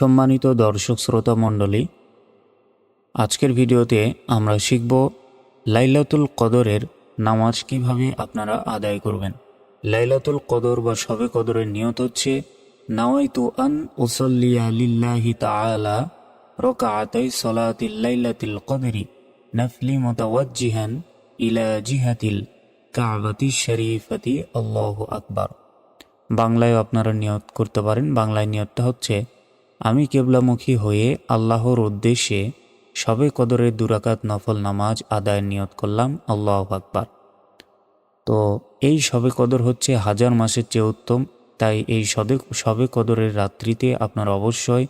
সম্মানিত দর্শক শ্রোতা মণ্ডলী, আজকের ভিডিওতে আমরা শিখব লাইলাতুল কদরের নামাজ কীভাবে আপনারা আদায় করবেন। লাইলাতুল কদর বা শবে কদরের নিয়ত হচ্ছে, নাওয়াইতু আন উসল্লিয়া লিল্লাহি তাআলা রকাআতাই সলাতিল লাইলাতিল কদরি নাফলি মুতাওয়াজ্জিহান ইলা জিহাতিল কাবাতি শরীফাতি আল্লাহু আকবার। বাংলায় আপনারা নিয়ত করতে পারেন। বাংলায় নিয়তটা হচ্ছে আমি কেবলামুখী হয়ে আল্লাহর উদ্দেশ্যে সবে কদরের দুরাকাত নফল নামাজ আদায়ের নিয়ত করলাম, আল্লাহ আকবার। তো এই সবে কদর হচ্ছে হাজার মাসের চেয়ে উত্তম, তাই এই সবে সবে কদরের রাত্রিতে আপনার অবশ্যই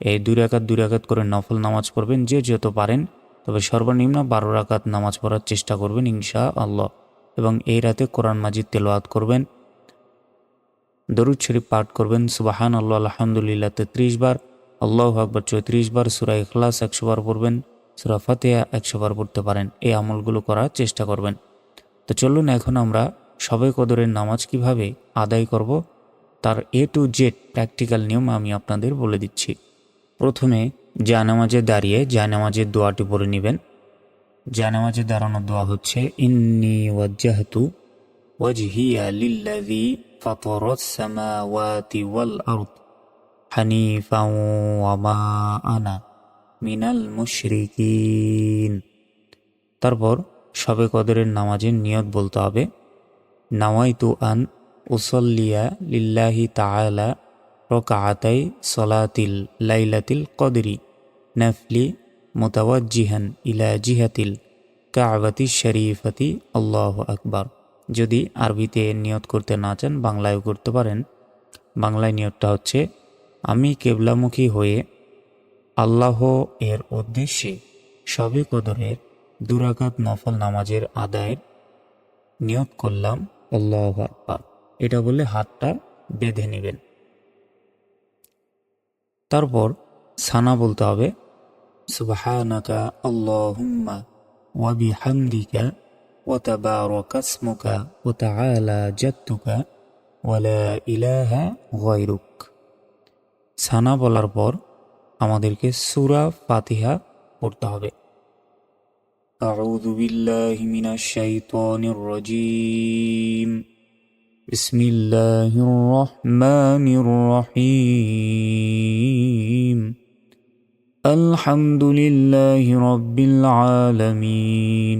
এই দুই রাকাত দুই রাকাত করে নফল নামাজ পড়বেন, যে যত পারেন, তবে সর্বনিম্ন বারো রাকাত নামাজ পড়ার চেষ্টা করবেন ইনশা আল্লাহ এবং এই রাতে কোরআন মাজিদ তেলোয়াত করবেন দরুদ শরীফ পাঠ করবেন। সুবাহান আল্লাহ আলহামদুলিল্লাহ, তেত্রিশ বার। আল্লাহ আকবর, চৌত্রিশ বার সুরা ইখলাস একশো বার পড়বেন, সুরা ফাতেহা একশো বার পড়তে পারেন। এই আমলগুলো করার চেষ্টা করবেন। তো চলুন এখন আমরা সবে কদরের নামাজ কীভাবে আদায় করব, তার এ টু জেড প্র্যাকটিক্যাল নিয়ম আমি আপনাদের বলে দিচ্ছি। প্রথমে জানামাজে দাঁড়িয়ে জানামাজের দোয়াটি পড়ে নেবেন। জানামাজে দাঁড়ানোর দোয়া হচ্ছে, ইন্নি ওয়াজ্জাহতু ফাতারাস সামাওয়াতি ওয়াল আরদ হানিফা ওয়া মা আনা মিনাল মুশরিকিন তারপর সবে কদরের নামাজের নিয়ত বলতে হবে, নাওয়াইতু আন উসল্লিয়া লিল্লাহি তাআলা রকাআতাই সলাতিল লাইলাতিল কদরি নাফলি মোতাওয়াজ্জিহান ইলা জিহাতিল কাবাতি শরীফতি আল্লাহ আকবার। যদি আরবিতে নিয়ত করতে না চান, বাংলায়ও করতে পারেন। বাংলায় নিয়তটা হচ্ছে, আমি কেবলামুখী হয়ে আল্লাহ এর উদ্দেশ্যে সবে কদরের দুরাকাত নফল নামাজের আদায়ের নিয়ত করলাম। আল্লাহ এটা বলে হাতটা বেঁধে নেবেন। তারপর সানা বলতে হবে, সুবহানাকা আল্লাহুম্মা ওয়াবি বিহামদিকা ওয়া তাবারাকা ইসমুকা ওয়া তাআলা জাদ্দুকা ওয়া লা ইলাহা গায়রুক সানা বলার পর আমাদেরকে সূরা ফাতিহা পড়তে হবে أعوذ بالله من الشيطان الرجيم بسم الله الرحمن الرحيم الحمد لله رب العالمين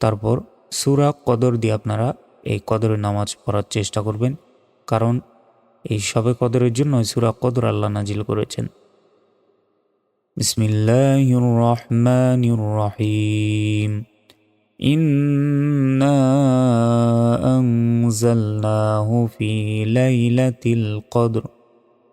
তারপর সূরা কদর দিয়ে আপনারা এই কদরের নামাজ পড়ার চেষ্টা করবেন কারণ এই সবে কদরের জন্য সূরা কদর আল্লাহ নাজিল করেছেন বিসমিল্লাহির রহমানির রহিম إنا أنزلناه في ليلة القدر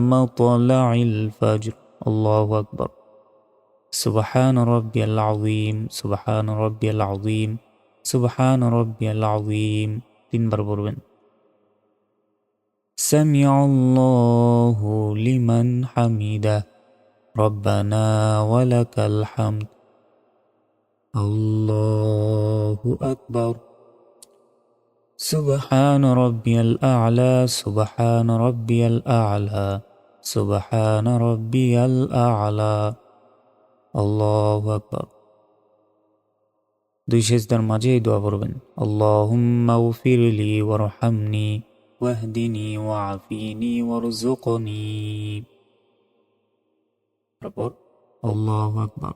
مطلع الفجر. الله أكبر. سبحان ربي العظيم سبحان ربي العظيم سبحان ربي العظيم. تنبر بربن سمع الله لمن حمده. ربنا ولك الحمد. الله أكبر. سبحان ربي الأعلى سبحان ربي الأعلى سبحان ربي الأعلى الله أكبر দুই সেজদার মাঝে এই দোয়া পড়বেন আল্লাহুম্মা উফিরলি ওয়ারহামনি واهدني وعافيني وارزقني তারপর আল্লাহু আকবার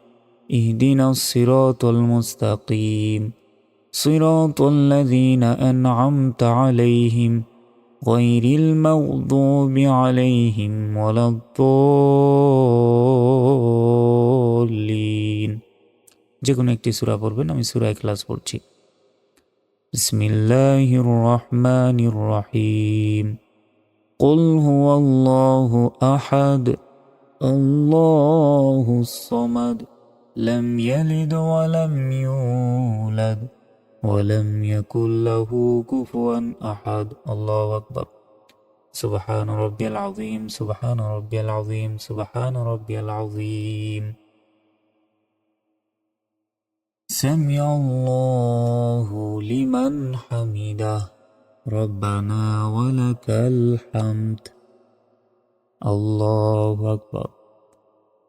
اهدنا الصراط المستقيم صراط الذين أنعمت عليهم غير المغضوب عليهم ولا الضالين যে কোনো একটি সূরা পড়বেন আমি সূরা ইখলাস পড়ছি বিসমিল্লাহির রহমানির রহিম قل هو الله أحد الله الصمد لم يلد ولم يولد ولم يكن له كفوا أحد. الله أكبر. سبحان ربي العظيم سبحان ربي العظيم سبحان ربي العظيم. سمع الله لمن حمده. ربنا ولك الحمد. الله أكبر.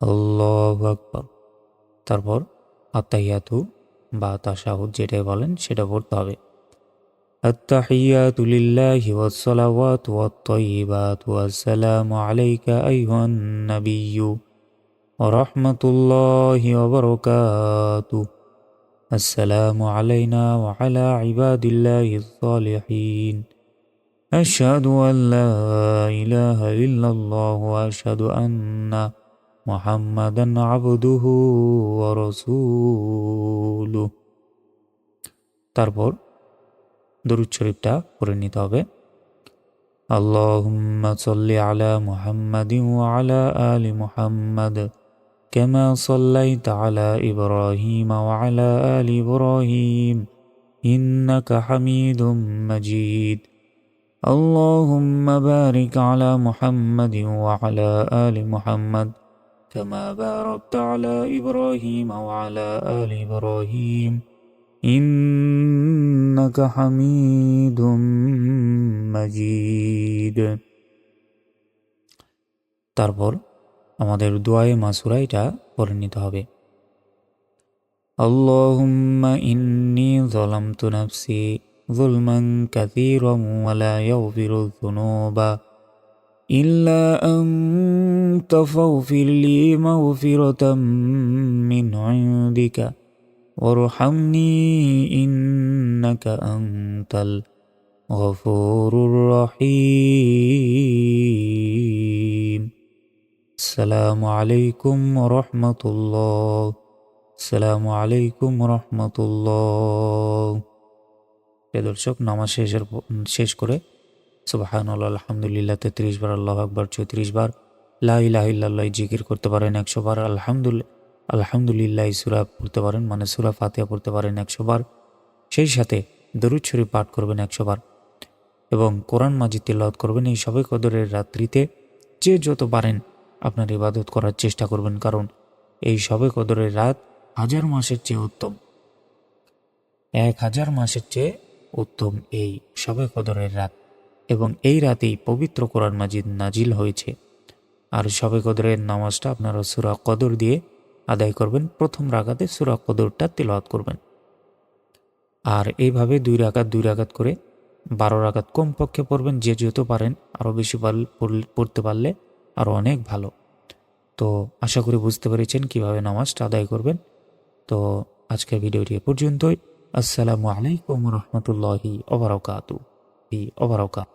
আল্লাহ আকবর তারপর আত্মাহিয়াতু বা তাশাহুদ যেটাই বলেন সেটা পড়তে হবে التحيات لله والصلوات والطيبات والسلام عليك أيها النبي ورحمة الله وبركاته السلام علينا وعلى عباد الله الصالحين أشهد أن لا إله إلا الله وأشهد أن محمدا عبده ورسوله তারপর দরুদ শরীফটা পড়ে নিতে হবে اللهم صل على محمد وعلى آل محمد كما صليت على إبراهيم وعلى آل إبراهيم إنك حميد مجيد اللهم بارك على محمد وعلى آل محمد كما باركت على إبراهيم وعلى آل إبراهيم إنك حميد مجيد তারপর আমাদের দোয়ায়ে মাসুরাইটা পড়ে নিতে হবে اللهم إني ظلمت نفسي ظلما كثيرا ولا يغفر الذنوب إلا أنت فاغفر لي مغفرة من عندك وارحمني إنك أنت الغفور الرحيم السلام عليكم ورحمة الله السلام عليكم ورحمة الله প্রিয় দর্শক নামাজ শেষের প- শেষ করে সুবাহান আলহামদুলিল্লাহ, তেত্রিশ বার, আল্লাহ আকবর, চৌত্রিশ বার, লা ইলাহা জিকির করতে পারেন একশো বার আলহামদুলিল্লাহ আলহামদুলিল্লাহ সুরা পড়তে পারেন মানে সুরা ফাতিহা পড়তে পারেন একশো বার, সেই সাথে দরুদ শরীফ পাঠ করবেন একশো বার এবং কোরআন মাজিদ তেলাওয়াত করবেন এই সবে কদরের রাত্রিতে। যে যত পারেন আপনার ইবাদত করার চেষ্টা করবেন, কারণ এই সবে কদরের রাত হাজার মাসের চেয়ে উত্তম। এক হাজার মাসের চেয়ে উত্তম এই সবে কদরের রাত। এবং এই রাতেই পবিত্র কোরআন মাজিদ নাজিল হয়েছে। আর সবে কদরের নামাজটা আপনারা সুরা কদর দিয়ে আদায় করবেন। প্রথম রাগাতে সুরা কদরটা তেলাওয়াত করবেন। আর এইভাবে দুই রাগাত দুই রাগাত করে বারো রাগাত কমপক্ষে পড়বেন, যে যত পারেন, আরও বেশি পড়তে পারলে আরও অনেক ভালো। তো আশা করি বুঝতে পেরেছেন কীভাবে নামাজটা আদায় করবেন। তো আজকের ভিডিওটি এ পর্যন্তই। আসসালামু আলাইকুম রহমতুল্লাহি অবরাকাতু অবরাকাত